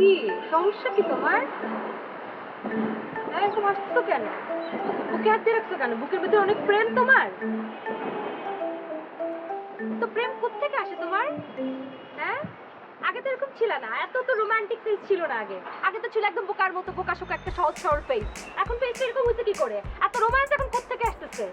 কি? সমস্যা কি তোমার? এরকম আসছো কেন? বুকে হাত দিয়ে রাখছো কেন? বুকের ভিতরে অনেক প্রেম তোমার? তো প্রেম কোত্থেকে আসে তোমার? হ্যাঁ? আগে তো এরকম ছিল না। এত তো রোমান্টিক ফেস ছিল না আগে। আগে তো ছিল একদম বোকার মতো বোকা শোকা একটা সহজ সরল ফেস এখন ফেস এরকম হয়েছে কি করে? এত রোমান্স এখন কোত্থেকে আসতেছে?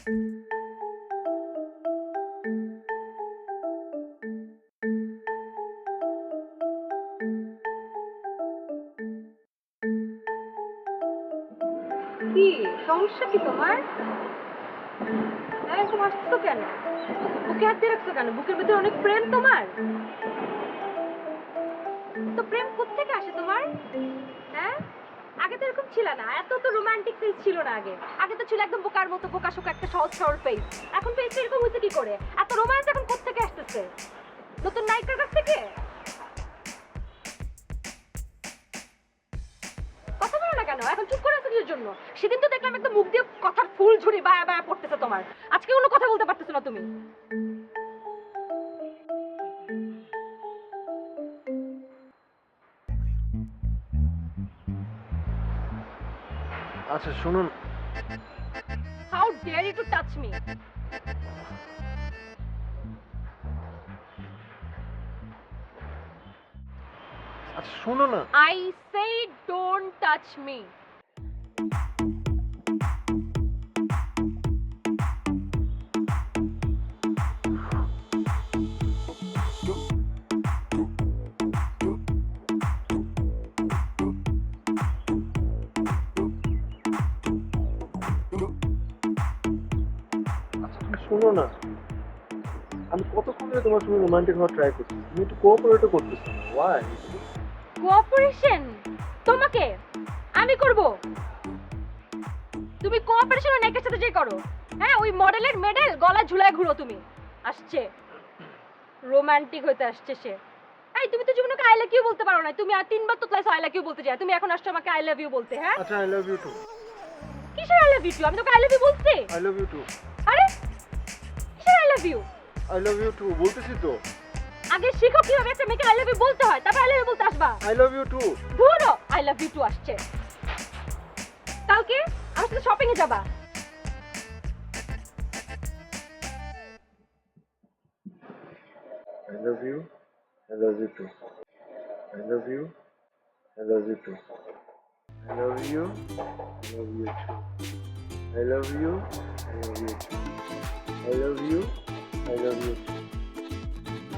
কি সমস্যা কি তোমার? এরকম আসছো কেন? বুকে হাত দিয়ে রাখছো কেন? বুকের ভিতরে অনেক প্রেম তোমার। তো প্রেম কোত্থেকে আসে তোমার? আগে তো এরকম ছিল না। এত তো রোমান্টিক ফেস ছিল না আগে। আগে তো ছিল একদম বোকার মতো, বোকা শোকা একটা সহজ সরল ফেস এখন ফেস এরকম হয়েছে কি করে? এত রোমান্স এখন কোত্থেকে আসতেছে? নতুন নায়িকার কাছ থেকে? কথা বলো না কেন? এখন চুপ করে আছো জন্য? সেদিন তো দেখলাম একদম মুখ দিয়ে কথার ফুল ঝুরি বায়া বায়া পড়তেছে তোমার। আজকে কোনো কথা বলতে পারতেছো না তুমি। আচ্ছা শুনুন। How dare you to touch me আচ্ছা শুনো না। I say don't touch me শুনো না। আমি কতক্ষণ ধরে তোমার সঙ্গে রোমান্টিক হওয়ার ট্রাই করছি? তুমি একটু কোঅপারেটও করতেছো না। ওয়াই কোঅপারেশন তোমাকে? আমি করব। তুমি কোঅপারেশন ওই নায়িকার সাথে যে করো। হ্যাঁ ওই মডেলের মেডেল গলায় ঝুলায় ঘুরো তুমি। আসছে। রোমান্টিক হইতে আসছে সে। এই তুমি তো জীবনে আই লাভ ইউ বলতে পারো না তুমি আর তিনবার তো ক্লাস আই লাভ ইউ বলতে যাও। তুমি এখন আসছো আমাকে আই লাভ ইউ বলতে হ্যাঁ? আচ্ছা আই লাভ ইউ টু কিসের আই লাভ ইউ আমি তোকে আই লাভ ইউ বলছি? আই লাভ ইউ টু আরে love you I love you too বলতেছি তো আগে শিখো কীভাবে একটা মেয়েকে আই লাভ ইউ বলতে হয় তারপর আই লাভ ইউ বলতে আসবা আই লাভ ইউ টু ধরো আই লাভ ইউ টু আসছে কালকে আমার সাথে শপিং এ যাবা I love you. I love you too. I love you. I love you too. I love you. I love you too. I love you. I love you